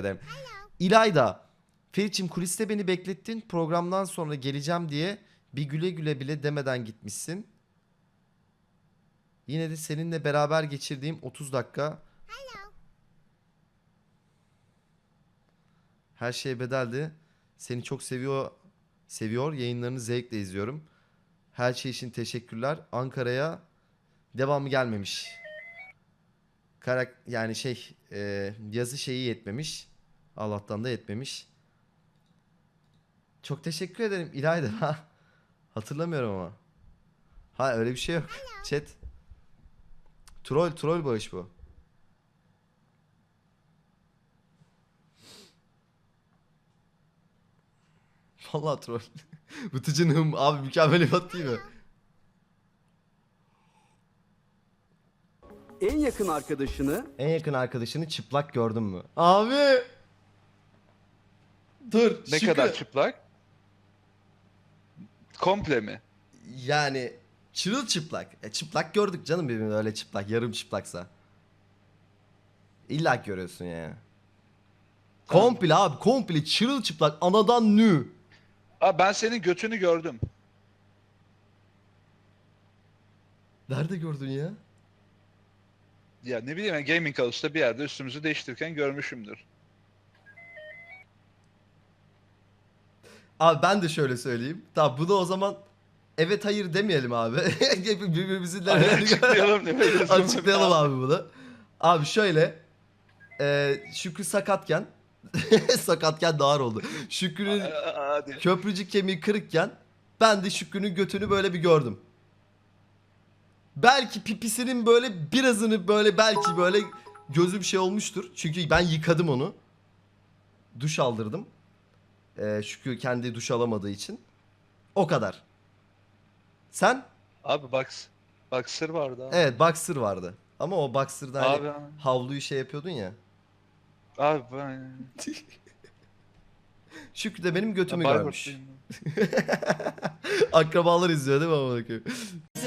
ederim. İlayda, Ferit'ciğim kuliste beni beklettin. Programdan sonra geleceğim diye bir güle güle bile demeden gitmişsin. Yine de seninle beraber geçirdiğim 30 dakika her şey bedeldi. Seni çok seviyor, seviyor. Yayınlarını zevkle izliyorum. Her şey için teşekkürler. Ankara'ya devamı gelmemiş. Karak yani şey e, yazı şeyi yetmemiş. Allah'tan da yetmemiş. Çok teşekkür ederim İlayda. Ha, Hatırlamıyorum ama. Ha öyle bir şey yok. Chat. Troll troll bağış bu. Vallahi troll. Bıtıcın hım abi mükemmel ifat değil mi? En yakın arkadaşını En yakın arkadaşını çıplak gördün mü? Abi. Dur. Ne Şükrü. kadar çıplak? Komple mi? Yani çırılçıplak. E, çıplak gördük canım birbirini öyle çıplak. Yarım çıplaksa. İlla ki görüyorsun yani. Komple abi komple çırılçıplak anadan nü. Aa, ben senin götünü gördüm. Nerede gördün ya? Ya ne bileyim ben Gaming House'da bir yerde üstümüzü değiştirirken görmüşümdür. Abi ben de şöyle söyleyeyim. Tamam bunu o zaman evet hayır demeyelim abi. Birbirimizin Açıklayalım? Açıklayalım abi bunu. Abi şöyle. E, Şükrü sakatken sakatken daha ağır oldu. Şükrü'nün köprücük kemiği kırıkken ben de Şükrü'nün götünü böyle bir gördüm. Belki pipisinin böyle birazını böyle belki böyle gözü bir şey olmuştur. Çünkü ben yıkadım onu. Duş aldırdım. Ee, Şükrü kendi duş alamadığı için. O kadar. Sen? Abi box. Boxer vardı abi. Evet boxer vardı. Ama o boxer'da hani Abi, havluyu şey yapıyordun ya. abi ben... Şükrü de benim götümü görmüş. Bayburtluyum. Akrabalar izliyor değil mi amına koyayım?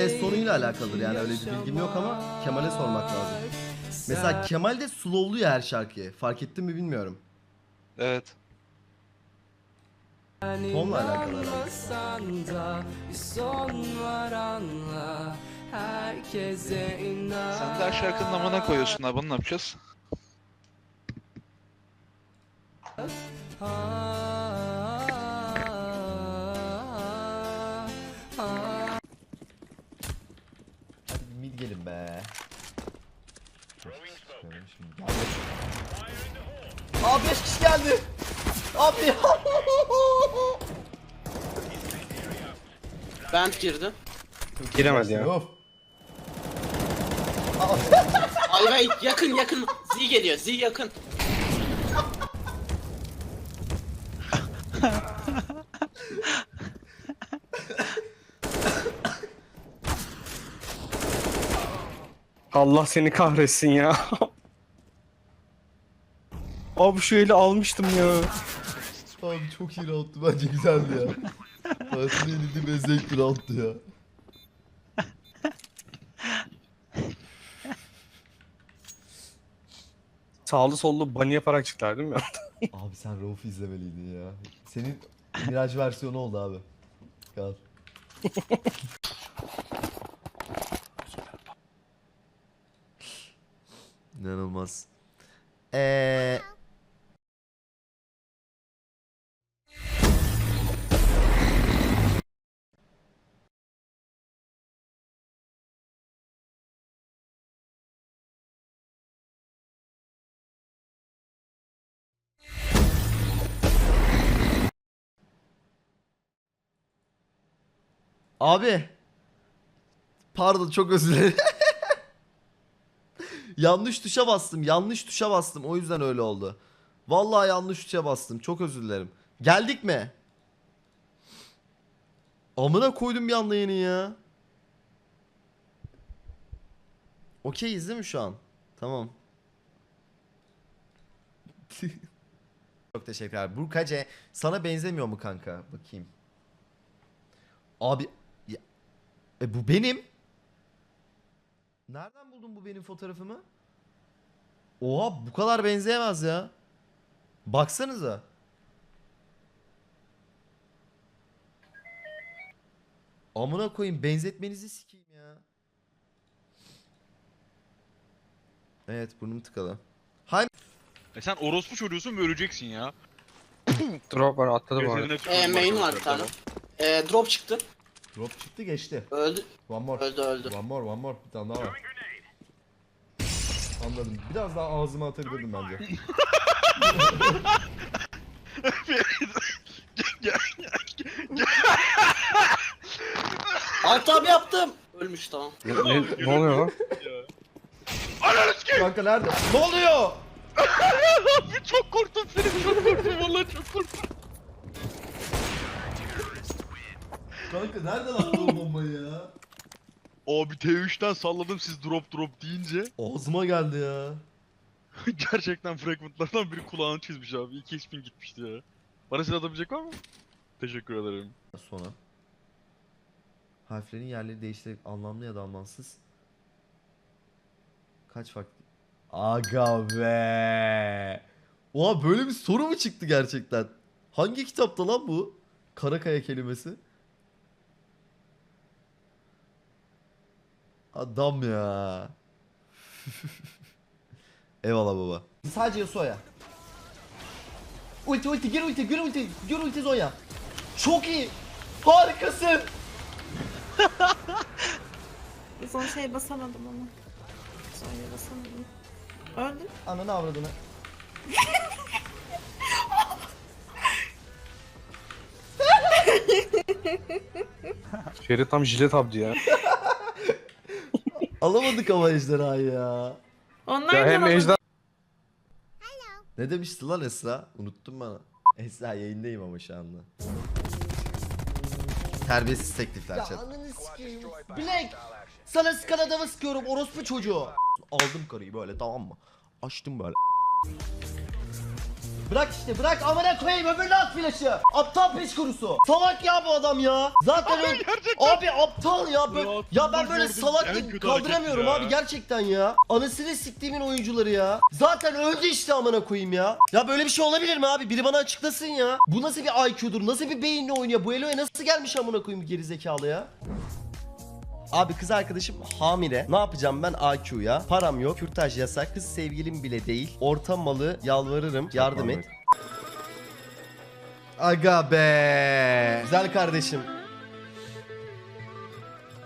Ses tonuyla alakalıdır yani öyle bir bilgim yok ama Kemal'e sormak lazım. Mesela Kemal de slowluyor her şarkıyı. Fark ettin mi bilmiyorum. Evet. Tonla alakalı herhalde. İnanmasan da bir son var anla Herkese inan Sen de her şarkının amına koyuyorsun abi. Bunu ne yapacağız? Abi 5 kişi geldi. Abi Bent girdi. Giremedi ya. Of. Ay ay yakın yakın. Z geliyor. Z yakın. Allah seni kahretsin ya. Abi şu eli almıştım ya. Abi çok iyi roundtu bence güzeldi ya. Hayatımda yenildiğim en zevkli roundtu ya. Sağlı sollu bunny yaparak çıktılar değil mi? Abi sen Rauf'u izlemeliydin ya. Senin Miraj versiyonu oldu abi. Kal. İnanılmaz. Eee... Abi. Pardon çok özür dilerim. yanlış tuşa bastım. Yanlış tuşa bastım. O yüzden öyle oldu. Vallahi yanlış tuşa bastım. Çok özür dilerim. Geldik mi? Amına koydum bir anda yeni ya. Okeyiz değil mi şu an? Tamam. Çok teşekkürler. Burkace sana benzemiyor mu kanka? Bakayım. Abi e bu benim. Nereden buldun bu benim fotoğrafımı? Oha bu kadar benzeyemez ya. Baksanıza. Amına koyayım benzetmenizi sikeyim ya. Evet burnum tıkalı. Hay E sen orospu çocuğusun ve öleceksin ya. Drop var atladı bu arada. Gözlerine E, main var bir tane. tamam. E, drop çıktı. Drop çıktı geçti. Öldü. One more. Öldü öldü. One more, one more. Bir tane daha var. Anladım. Biraz daha ağzıma atabilirdim bence. Alt abi yaptım. Ölmüş tamam. Ne, ne, ne oluyor lan? Ananı sikeyim. Kanka nerede? Ne oluyor? Abi çok korktum seni çok korktum vallahi çok korktum. Kanka nereden attı o bombayı ya? Abi T3'ten salladım siz drop drop deyince. Ağzıma geldi ya. Gerçekten fragmentlardan biri kulağını çizmiş abi. 2 XP'in gitmişti ya. Bana silah atabilecek var mı? Teşekkür ederim. Sonra. Harflerin yerleri değiştirerek anlamlı ya da anlamsız. Kaç farklı? Aga be. Oha böyle bir soru mu çıktı gerçekten? Hangi kitapta lan bu? Karakaya kelimesi. Adam ya. Eyvallah baba. Sadece Zoya. Ulti ulti gir ulti gir ulti gir ulti Zoya. Çok iyi. Harikasın. Son şey basamadım ama. Sonra basamadım. Öldüm. Ananı avradını. Şeri tam jilet abdi ya. Alamadık ama ejderhayı ya. Onlar ya hem ejder Ne demişti lan Esra? Unuttum bana. Esra yayındayım ama şu anda. Terbiyesiz teklifler chat. sikeyim. Black. Sana sıkan adamı sıkıyorum orospu çocuğu. Aldım karıyı böyle tamam mı? Açtım böyle. Bırak işte bırak amına koyayım öbürüne at flaşı. Aptal peş kurusu. Salak ya bu adam ya. Zaten öyle. Abi aptal ya. Böyle, Ya, ya ben böyle salak kaldıramıyorum ya. abi gerçekten ya. Anasını siktiğimin oyuncuları ya. Zaten öldü işte amına koyayım ya. Ya böyle bir şey olabilir mi abi? Biri bana açıklasın ya. Bu nasıl bir IQ'dur? Nasıl bir beyinle oynuyor? Bu Elo'ya nasıl gelmiş amına koyayım gerizekalı ya? Abi kız arkadaşım hamile. Ne yapacağım ben AQ'ya? Param yok. Kürtaj yasak. Kız sevgilim bile değil. Orta malı yalvarırım. Yardım et. Aga be. Güzel kardeşim.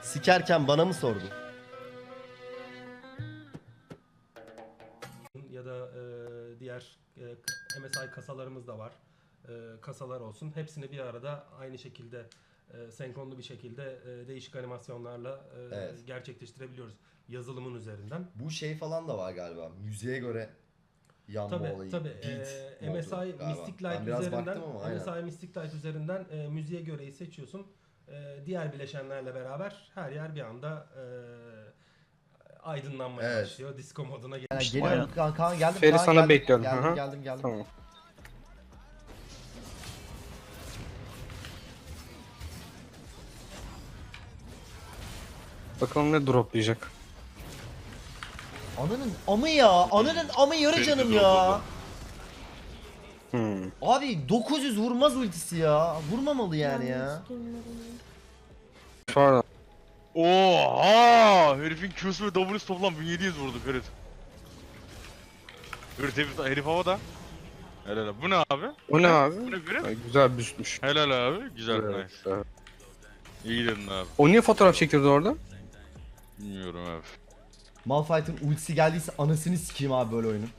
Sikerken bana mı sordun? ya da e, diğer e, MSI kasalarımız da var. E, kasalar olsun. Hepsini bir arada aynı şekilde e, senkronlu bir şekilde e, değişik animasyonlarla e, Evet. gerçekleştirebiliyoruz yazılımın üzerinden. Bu şey falan da var galiba. Müziğe göre yanma Tabi olayı. tabi Beat MSI modu galiba. Mystic Ben Light biraz üzerinden baktım ama aynen. MSI Mystic Light üzerinden e, müziğe göreyi seçiyorsun. E, diğer bileşenlerle beraber her yer bir anda e, aydınlanmaya Evet. başlıyor. Disco moduna Yani geliyorum Kaan, Kaan geldim. Feri Kaan sana geldim, bekliyorum. Geldim Hı hı. geldim geldim. Tamam. Bakalım ne droplayacak. Ananın amı ya. Ananın amı yarı canım ya. Hmm. Abi 900 vurmaz ultisi ya. Vurmamalı yani ya. Sonra Oha! Herifin Q'su ve W'su toplam 1700 vurdu Ferit. Ferit herif, herif havada. Helal abi. Bu ne abi? o ne abi? Bu ne Ferit? Ay, güzel büstmüş. Helal abi. Güzel Evet, nice. evet. İyi dedin abi. O niye fotoğraf çektirdi orada? Bilmiyorum abi. Malphite'ın ultisi geldiyse anasını sikeyim abi böyle oyunun.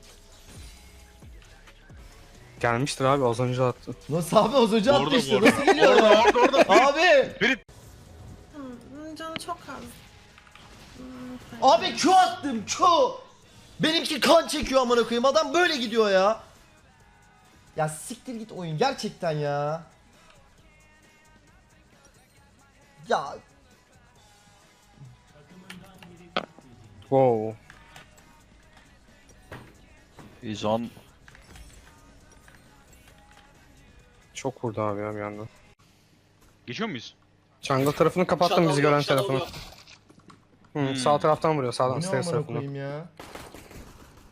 Gelmiştir abi az önce attı. Nasıl abi az önce attı Orada, işte. orada. Nasıl geliyor Orada orada orada. Abi. Hmm, canı çok az. Hmm, Abi Q attım Q. Benimki kan çekiyor amına koyayım. Adam böyle gidiyor ya. Ya siktir git oyun gerçekten ya. Ya Wow. İzan. Çok vurdu abi ya bir anda. Geçiyor muyuz? Jungle tarafını kapattım bizi gören tarafını. Hı, Hmm. Sağ taraftan vuruyor sağdan ne stairs amına tarafından. koyayım ya.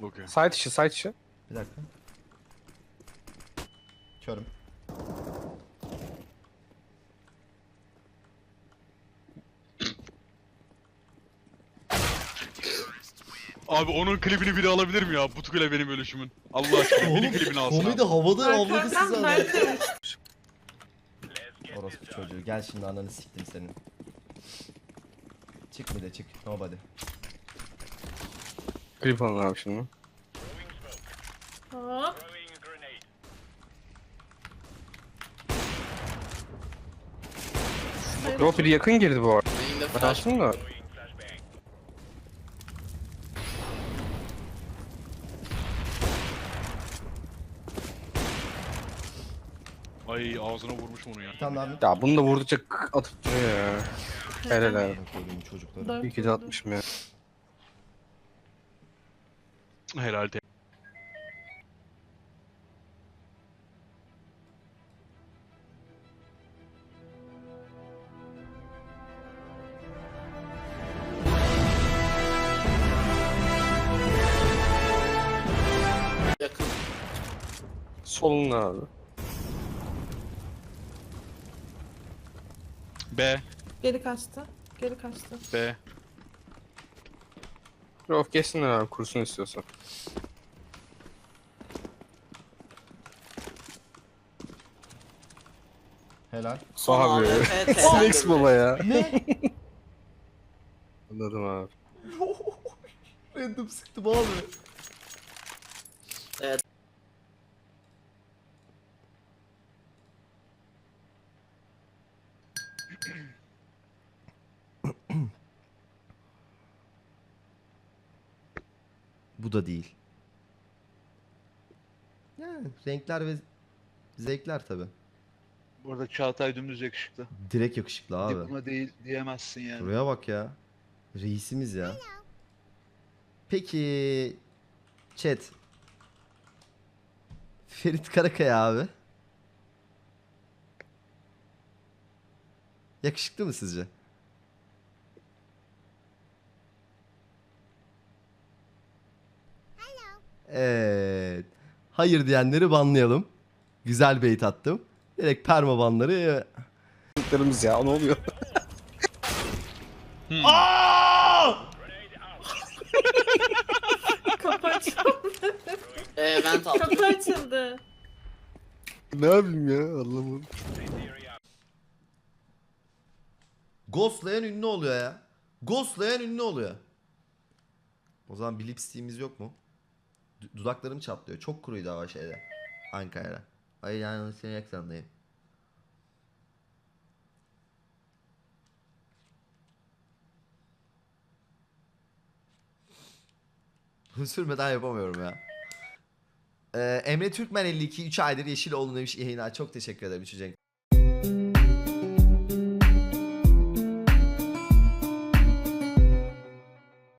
Okey. Side içi side içi. Bir dakika. Körüm. Abi onun klibini biri alabilir mi ya? Butkule benim ölüşümün. Allah aşkına biri klibini alsın abi. Komedi havada avladı sizi adam. Orospu çocuğu. Gel şimdi ananı siktim senin. Çık bir de çık. Nobody. Klip alın abi şimdi. Hop. Biri yakın girdi bu arada. Ben açtım da. Ay ağzına vurmuş onu ya. Bir tane daha mı? Ya bunu da vurdukça k- atıp duruyor ya. Helal abi. Koydum çocukları. İyi ki de atmışım ya. Helal te. Yakın. Solun abi. B. Geri kaçtı. Geri kaçtı. B. Of geçsinler abi kursun istiyorsan. Helal. Abi. Flex teselli. baba ya. Ne? Anladım abi. Random sıktım abi. Evet. Bu da değil. Yani renkler ve zevkler tabi. Bu arada Çağatay dümdüz yakışıklı. Direkt yakışıklı abi. Diploma değil diyemezsin yani. Buraya bak ya. Reisimiz ya. Peki chat. Ferit Karakaya abi. Yakışıklı mı sizce? Evet. Hayır diyenleri banlayalım. Güzel bait attım. Direkt perma banları. Çocuklarımız ya ne oluyor? Kapı açıldı. Ee, aldım. Kapı açıldı. ne yapayım ya Allah'ım. Ghostlayan ünlü oluyor ya. Ghostlayan ünlü oluyor. O zaman bir lipstick'imiz yok mu? Du- dudaklarım çatlıyor. Çok kuruydu hava şeyde. Ankara'da. Ay yani seni ekrandayım. Bunu sürmeden yapamıyorum ya. Ee, Emre Türkmen 52 3 aydır yeşil olun demiş yayına. Çok teşekkür ederim 3 Cenk.